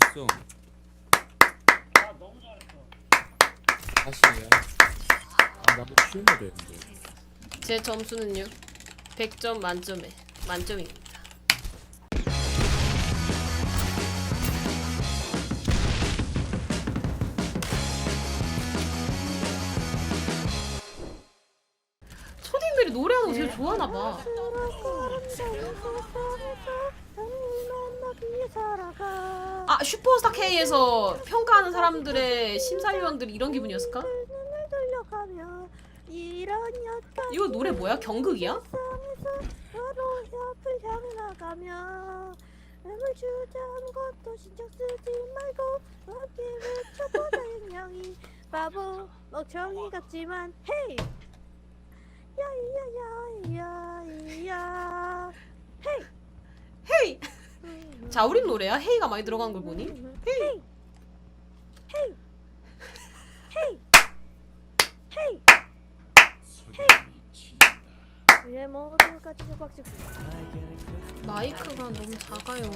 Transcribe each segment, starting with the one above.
됐어. 다시 해. 아 나도 쉬운 노래 했는데. 제 점수는요 100점 만점에 만점입니다 초딩들이 노래하는 거 제일 좋아하나 봐 아 슈퍼스타 K에서 평가하는 사람들의 심사위원들이 이런 기분이었을까? 이거 노래 뭐야? 경극이야? 바보 멍청이 같지만 헤이 야이야야이야이야 헤이 헤이! 자 우린 노래야? 헤이가 많이 들어간 걸 보니? 헤이 헤이 헤이 헤이 위에 모두가 찌박찌 마이크가 너무 작아요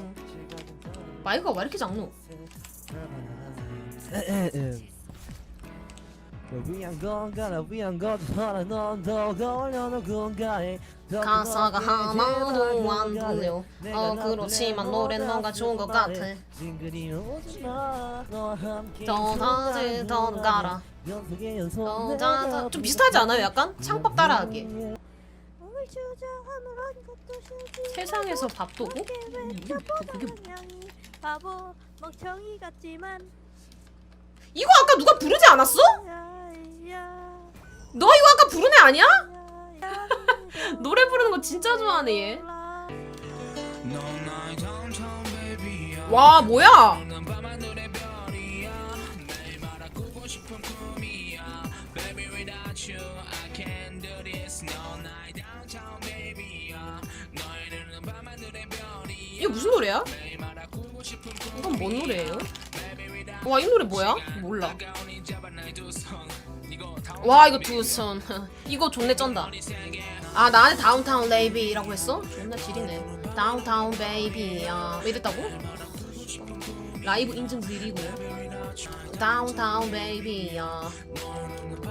마이크가 왜 이렇게 작노? 위한 건가 위한 것도 하나 넌더 걸려놓은 건가에 가사가 하나도 안 들려. 어 그렇지만 노래는 뭔가 좋은 것 같아. 더 다지 더 가라. 연속의 더 연속 다자 좀 비슷하지 않아요? 약간? 창법 따라하기 세상에서 밥도고? 음, 외쳐보자 그게 영영이? 바보 멍청이 같지만 이거 아까 누가 부르지 않았어? 너 이거 아까 부른 애 아니야? 노래 부르는 거 진짜 좋아하네 얘 와 뭐야 이게 무슨 노래야? 이건 뭔 노래예요? 와 이 노래 뭐야? 몰라 와 이거 두손. 이거 존내 쩐다. 아 나한테 다운타운 레이비라고 했어? 존나 지리네. 다운타운 베이비야 왜 이랬다고? 라이브 인증 드리고요 다운타운 베이비야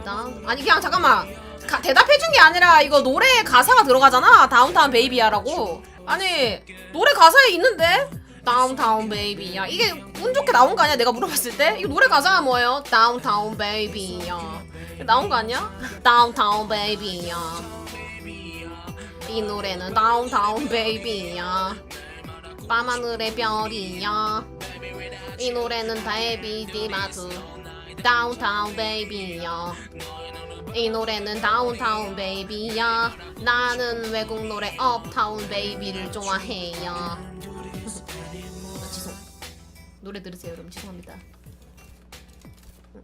다운 아니 그냥 잠깐만. 가, 대답해준 게 아니라 이거 노래에 가사가 들어가잖아. 다운타운 베이비야라고. 아니 노래 가사에 있는데? 다운타운 베이비야. 이게 운 좋게 나온 거 아니야? 내가 물어봤을 때? 이거 노래 가사가 뭐예요? 다운타운 베이비야 나온 거 아니야? 다운타운 베이비야. 이 노래는 다운타운 베이비야. 밤하늘의 별이야. 이 노래는 데비디마트 다운타운 베이비야. 이 노래는 다운타운 베이비야. 나는 외국 노래 업타운 베이비를 좋아해요. 아, 죄송. 노래 들으세요 여러분. 죄송합니다.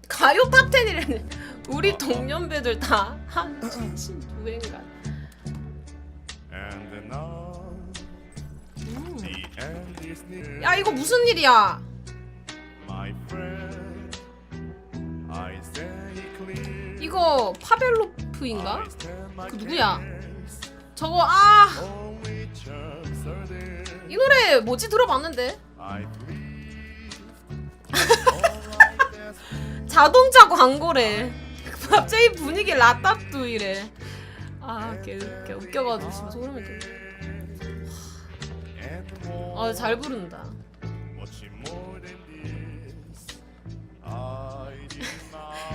가요 탑10이라는 우리 동년배들 다 한친 유행가 And now the end is near, 야 이거 무슨 일이야. 이거 파벨로프인가? 그 누구야? 저거 아 이. 노래 뭐지 들어봤는데. 자동차 광고래 갑자기 분위기 라따뚜 이래 아 개 웃겨 웃겨가지고 지금 소름이 And more. 돋아잘 부른다.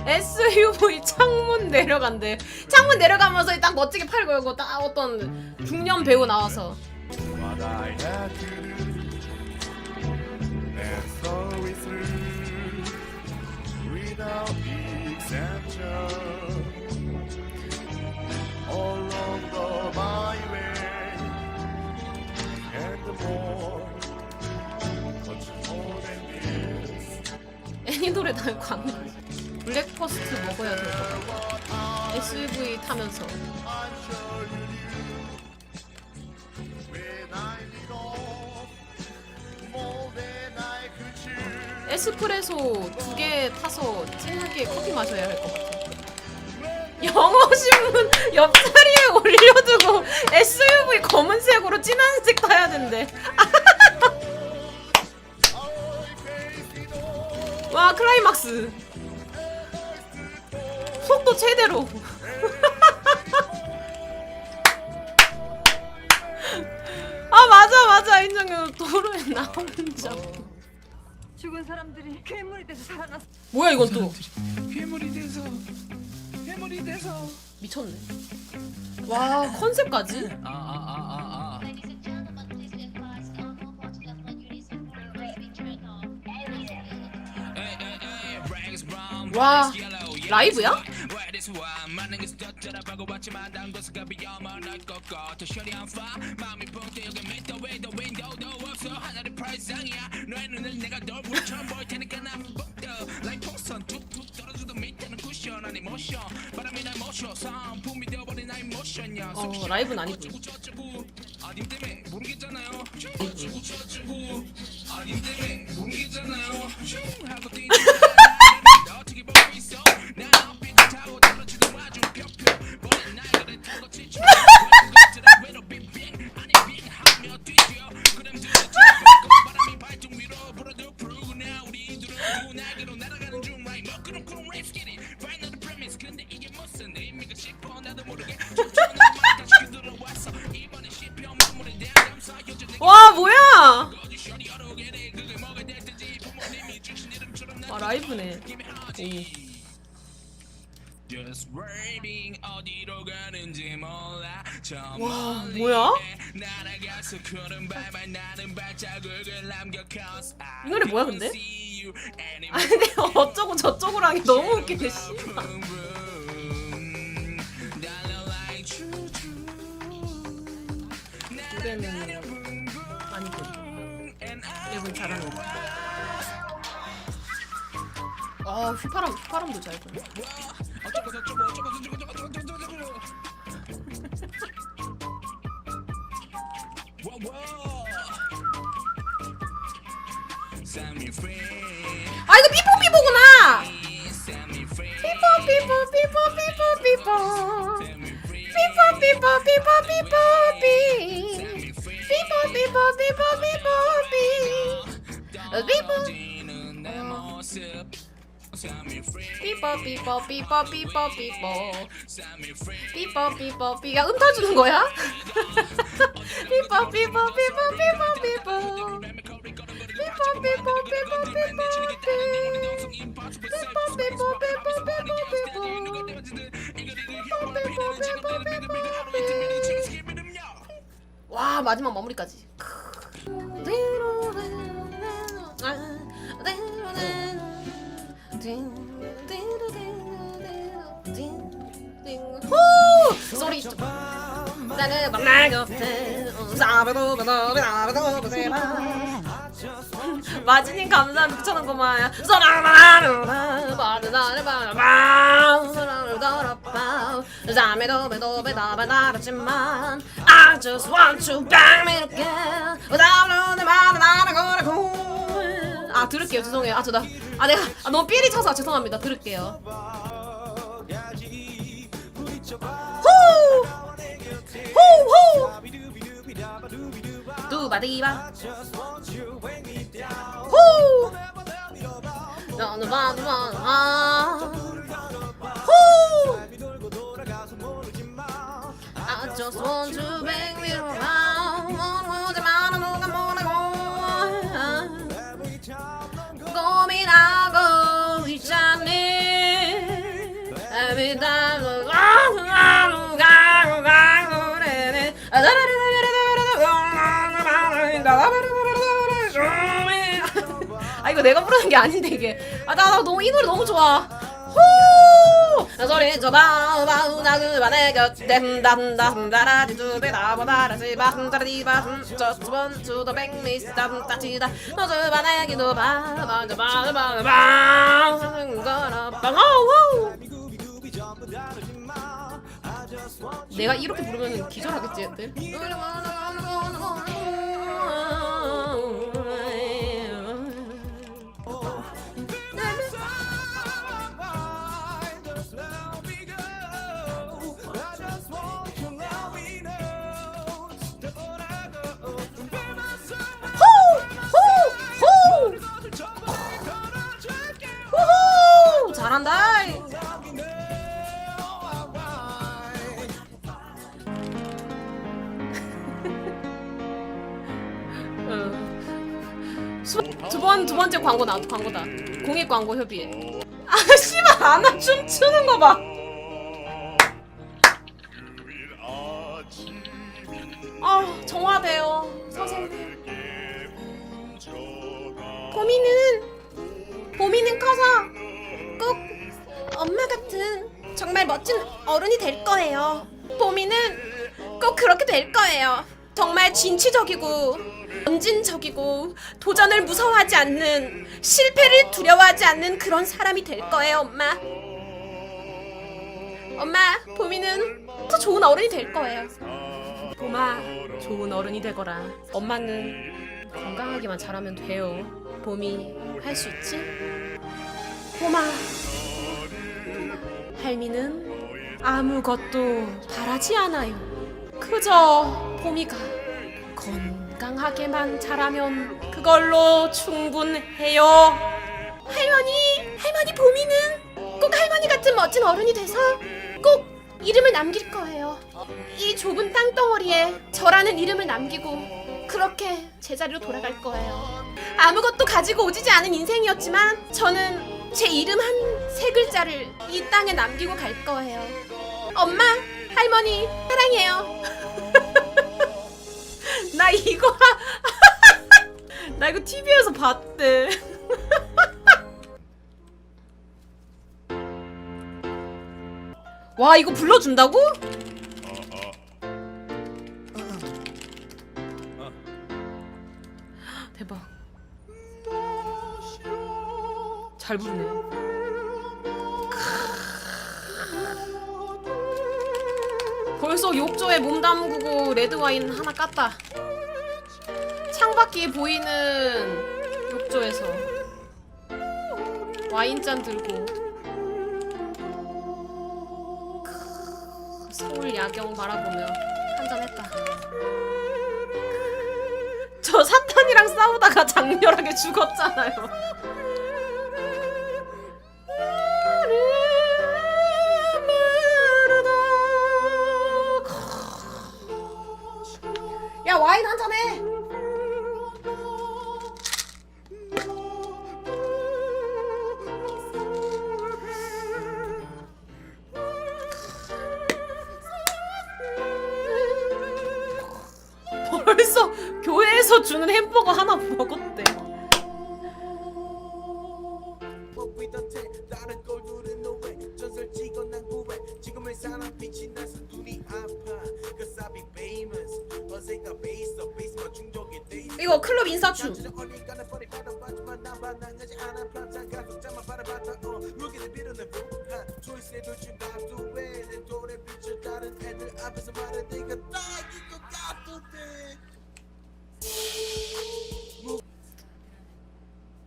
SUV 창문 내려간대 창문 내려가면서 딱 멋지게 팔 걸고 딱 어떤 중년 배우 나와서 애니 노래 다 광고. 블랙퍼스트 먹어야 될 것 같아. SUV 타면서 에스프레소 두 개 타서 진하게 커피 마셔야 할 것 같아. 영어 신문 옆자리에 올려두고 SUV 검은색으로 진한 색 타야 된대. 와 클라이막스. 속도 최대로. 아 맞아 맞아. 인정해. 도로에 나 혼자 죽은 사람들이 괴물이 돼서 살아났어. 뭐야 이건 또? 괴물이 돼서 괴물이 돼서. 미쳤네. 와 컨셉까지? 아아아아아 Ladies and gentlemen, please be advised, all mobile telephone units and may be turned off. 와 라이브야? 어 라이브는 아니고 와 와 뭐야? 이 노래 뭐야 근데? 아니 근데 어쩌고 저쩌고로 하기 너무 웃기네 씨. boom boom 달려 like choo choo 노래는 아니고 랩은 잘하는 거 아, 휘파람, 휘파람도 잘 부네. 아, 이거 삐뽀삐뽀구나! Free 삐뽀, 삐뽀, 삐뽀, 삐뽀, 삐. Free 삐뽀, 삐뽀, 삐뽀, 삐뽀, 삐. 삐뽀. 삐뽀, 삐뽀, 삐뽀, 삐뽀, 삐뽀. Set me free 삐뽀, 삐뽀, 삐. 야, 음타 주는 거야? 삐뽀, 삐뽀, 삐뽀, 삐뽀, 삐뽀. 와 마지막 마무리까지. 호 소리 좀. 나는 만날 곁에 마지님 감사합니다. 붙여놓고만 사랑하는 바르다를 바라봐 사랑을 걸어봐 잠에도 배도 배다 배달았지만 I just want to bang me again without 내 말은 나를 걸고 아 들을게요. 죄송해요. 아 저다. 아 내가 아, 너무 삐리 쳐서 죄송합니다. 들을게요. 호! 호호 두바디바 호 너는 봐도 아 호! I just want to bring me around 오지만 누가 뭐라고 고민하고 있잖니 Every time 이거 내가 부르는 게 아닌데 이게. 아 나 나 너무 이 노래 너무 좋아. 호호! 내가 이렇게 부르면 기절하겠지 얘들 광고다 광고다. 공익 광고 협의회. 아 씨발 아나 춤추는 거봐 않는 실패를 두려워하지 않는 그런 사람이 될 거예요 엄마. 엄마 봄이는 더 좋은 어른이 될 거예요. 봄아 좋은 어른이 되거라. 엄마는 건강하기만 잘하면 돼요. 봄이 할 수 있지? 봄아 할미는 아무것도 바라지 않아요. 그저 봄이가 건 강하게만 자라면 그걸로 충분해요 할머니 할머니 봄이는 꼭 할머니 같은 멋진 어른이 돼서 꼭 이름을 남길 거예요 이 좁은 땅덩어리에 저라는 이름을 남기고 그렇게 제자리로 돌아갈 거예요. 아무것도 가지고 오지지 않은 인생이었지만 저는 제 이름 한 세 글자를 이 땅에 남기고 갈 거예요. 엄마, 할머니, 사랑해요. 나 이거 나 이거 TV에서 봤대. 와 이거 불러준다고? 대박. 잘 부르네. 벌써 욕조에 몸 담그고 레드 와인 하나 깠다. 창밖이 보이는 욕조에서 와인잔 들고 크, 서울 야경 바라보며 한잔했다. 저 사탄이랑 싸우다가 장렬하게 죽었잖아요.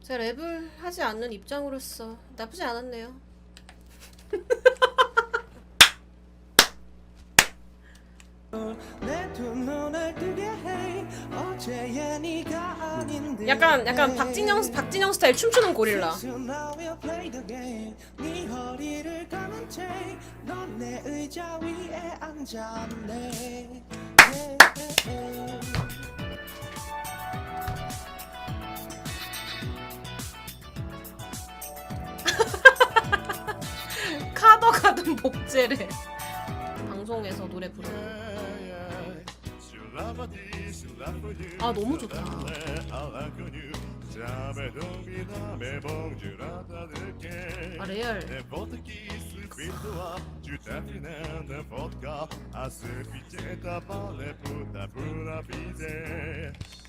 제가 랩을 하지 않는 입장으로서 나쁘지 않았네요. 내 두 눈을 뜨게 해 네가 약간 약간 박진영 박진영 스타일 춤추는 고릴라. 네. 카더 가든 복제래. 방송에서 노래 부르는. 아 너무 좋다. 아 레알.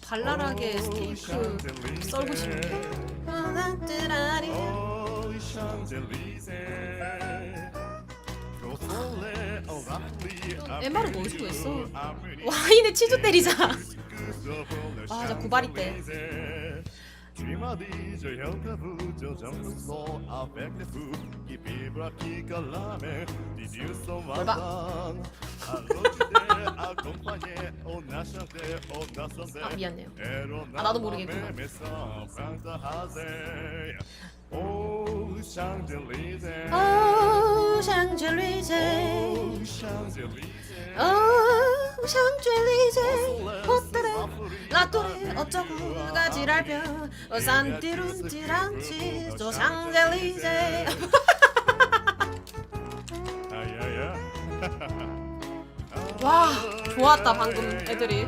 발랄하게 스테이크 썰고 싶어. MR은 어디서 구했어? 와인에 치즈 때리자. 아, 저 구바리 때. Tu m'as dit, j'ai rien à vous dire, j'aime le son avec les fous qui vibrent, à qui calament, des dieux sont malins. Alors tu t'es accompagné, on a chanté, on a chanté. 아 미안해요. Et on a 아, 나도 모르게 même sans fantasy. Oh, Champs-Élysées. 오 샹젤리제 오 샹 Champs-Élysées. 샹젤리제 Au soleil, au 라또레 어쩌고 가 지랄뼈 어 산티룬티란치 아야야 와 좋았다 방금 애들이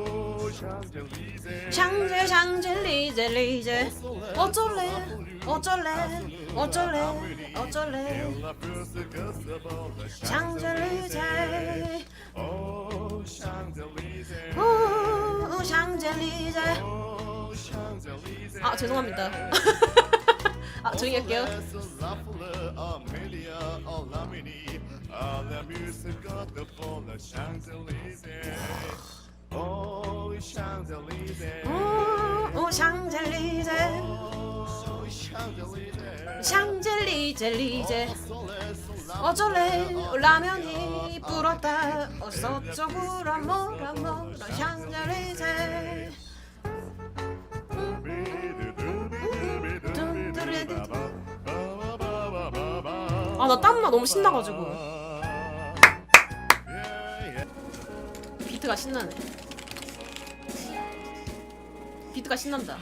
샹젤 샹젤 리제 리제 어쩔래 어쩔래 어쩔래 어쩔래. 샹젤 리제 오 샹젤 리제 아 죄송합니다. 아 조용히 할게요 Oh, Champs-Élysées. 오 샹젤리제. 샹젤리제 리제. 어쩔래 라면이 불었다. 어서쪽으로 뭐라 뭐라 샹젤리제. 아 나 땀나 너무 신나가지고. 비트가 신나네 비트가 신난다.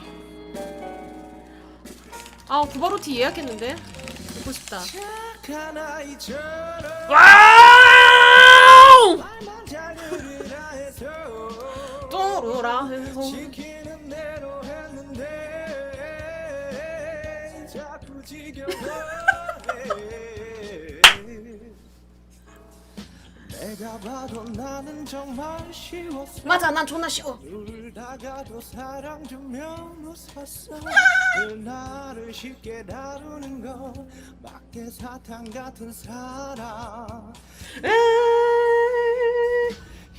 아 구바로티 예약했는데? 먹고 싶다. 해서 또르라 해서 맞아 난 존나 쉬워. 울다가도 사랑 주면 웃었어. 늘 나를 쉽게 다루는 거 밖에 사탕 같은 사랑.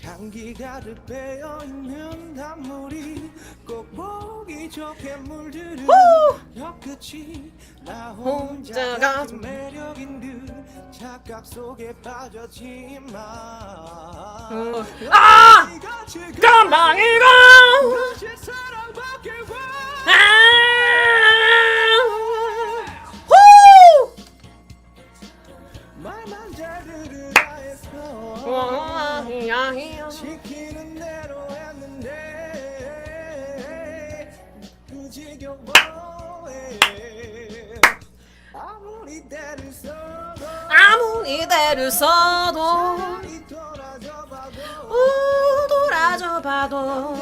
향기 가득 배어있는 단물이 꼭 혼자가 어. 아! 깜방이가 아! 후! 아무리 때를 써도 아무리 대를 써도 우 돌아져 봐도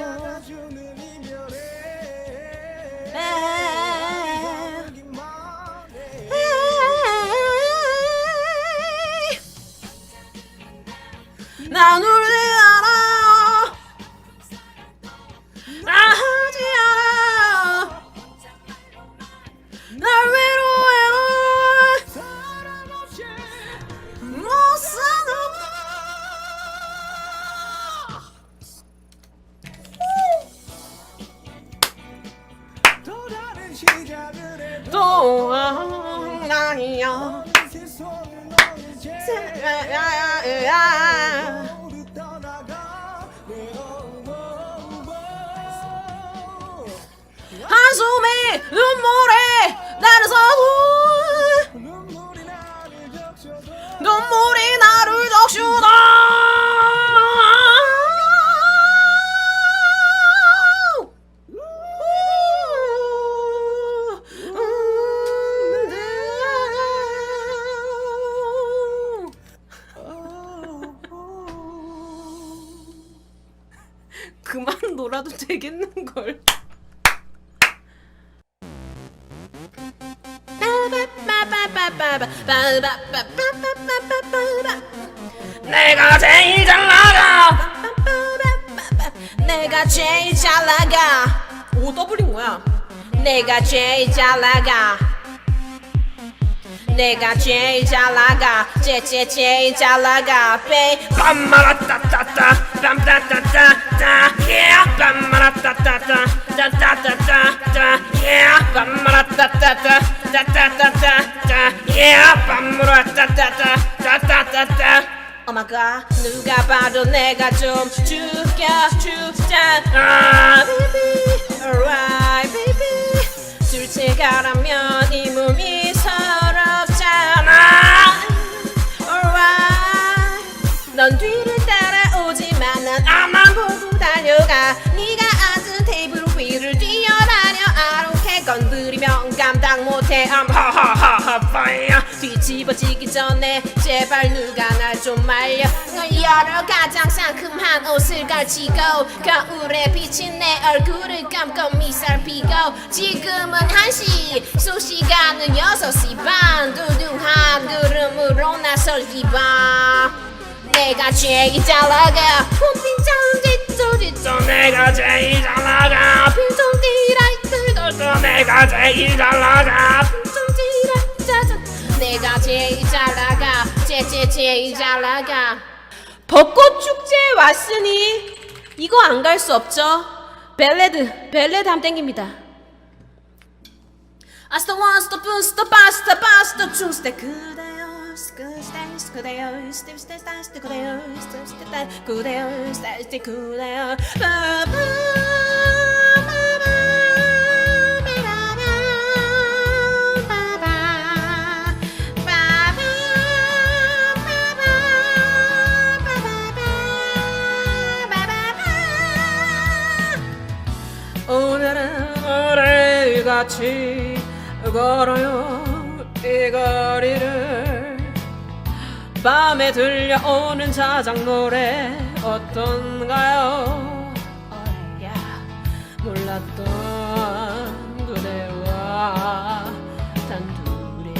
생각이여. 한숨에 눈물에 나를 서두. 눈물이 나를 적셔도 되겠는걸. 내가 제일 잘 나가. 내가 제일 잘 나가. 오더블인 거야. 내가 제일 잘 나가. 내가 제일 잘 나가 제제 제일 잘 나가 빰마라따따따 빰따따따따 yeah 빰마라따따따 따따따따따 yeah 빰마라따따따 따 따따따따 yeah 빰마라따따따 따따따따 어마가 누가 봐도 내가 좀 죽여주잖아 baby alright baby 둘째가라면 이 몸이 I'm 하하하하 fire 뒤집어지기 전에 제발 누가 날 좀 말려. 넌 여러 가장 상큼한 옷을 걸치고 거울에 비친 내 얼굴을 감고 미살 피고 지금은 1시. 수시간은 6시 반. 두둥한 구름으로 나설 기반 내가 제일 잘 나가 พุ่빙장 뒤쪽 뒤쪽 내가 제일 잘 나가 핑통 디라 돌도 내가 제일 잘 나가. 핑통 디라이트 짜자 내가 제일 잘 나가. 제제 제일 잘 나가. 벚꽃 축제 왔으니 이거 안 갈 수 없죠? 벨레드 벨레드 함 땡깁니다. 아스터 원스터 분스터 바스터 바스터 중스테 스테 스테 스테 그대여 스테 스테 그대여. 바바 같이 걸어요 이 거리를 밤에 들려오는 자작 노래 어떤가요? 어야 몰랐던 그대와 단둘이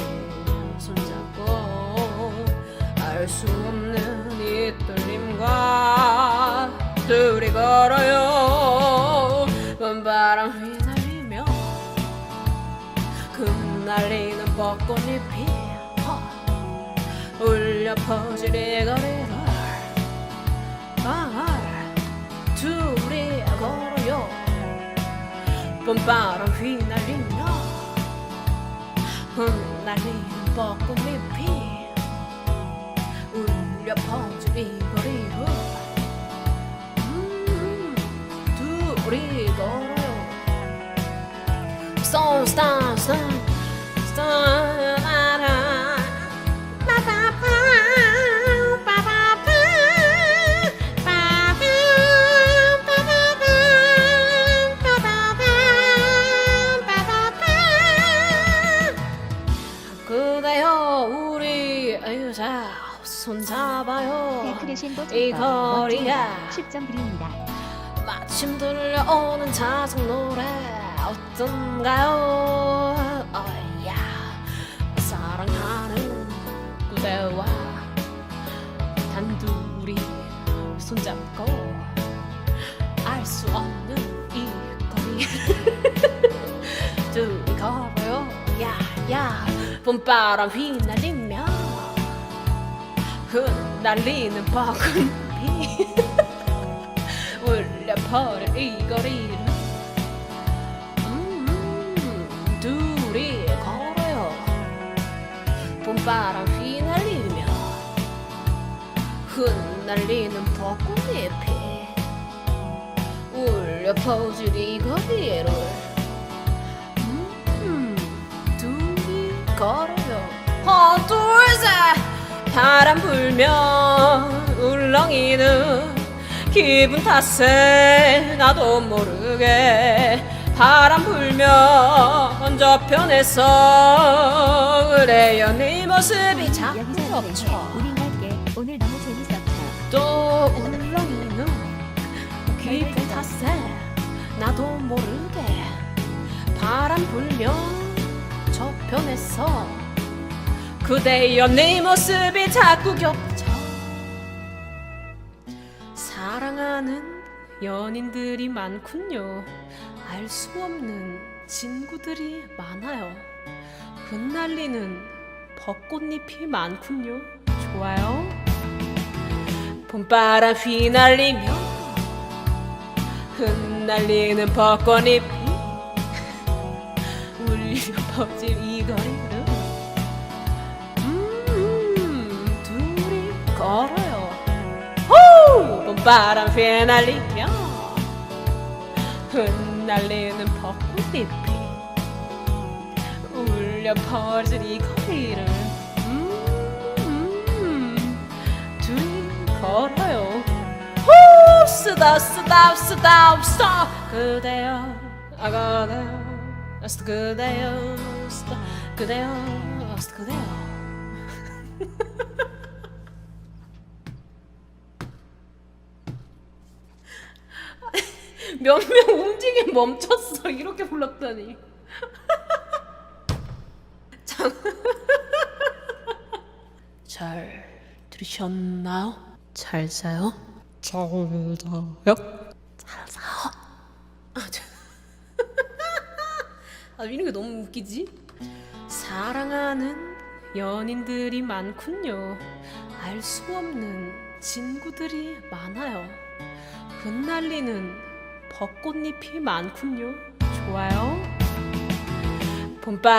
손잡고 알수 벚꽃잎이 어, 울려 이 거리를 아, 둘이 걸어요. 봄바람 휘날리며 흩날리는 벚꽃잎이 울려 이 거리를 음, 둘이 걸어요. Stone, stone, stone, 그대여 우리 손잡아요 도이 거리가 멋진 10점 드립니다. 마침 들려오는 자석 노래 어떤가요? 그대와 단둘이 손잡고 알 수 없는 이 거리. 둘이 걸어요. 야야 봄바람 휘날리며 흩날리는 벚꽃잎이 울려 퍼를 이 거리를 음, 둘이 걸어요. 봄바람 흩날리는 벚꽃잎이 울려 퍼질 이 거리를 음, 둘이 걸어요 하나 둘셋! 바람 불면 울렁이는 기분 탓에 나도 모르게 바람 불면 저편에서 그래요 네 모습이 자꾸 겹쳐 또 울렁이는 기분 탓에 나도 모르게 바람 불면 저편에서 그대여 네 모습이 자꾸 겹쳐 사랑하는 연인들이 많군요. 알 수 없는 친구들이 많아요. 흩날리는 벚꽃잎이 많군요. 좋아요. 봄바람 휘날리며 흩날리는 벚꽃잎이 울려 퍼질 이 거리를 음 둘이 걸어요. 호! 봄바람 휘날리며 흩날리는 벚꽃잎이 울려 퍼질 이 거리를 걸어요 호! 쓰다 쓰다 쓰다 쓰다 그대여 아 그대여 쓰다 그대여 쓰다 그대여 쓰다 그대여 몇 명 움직임 멈췄어 이렇게 불렀더니 참. 잘 들으셨나요? 잘 자요? 잘 자요? 잘 자요? 아, 저... 아 이런 게 너무 웃기지? 사랑하는 연인들이 많군요. 알 수 없는 친구들이 많아요. 흩날리는 벚꽃잎이 많군요. 좋아요. 봄바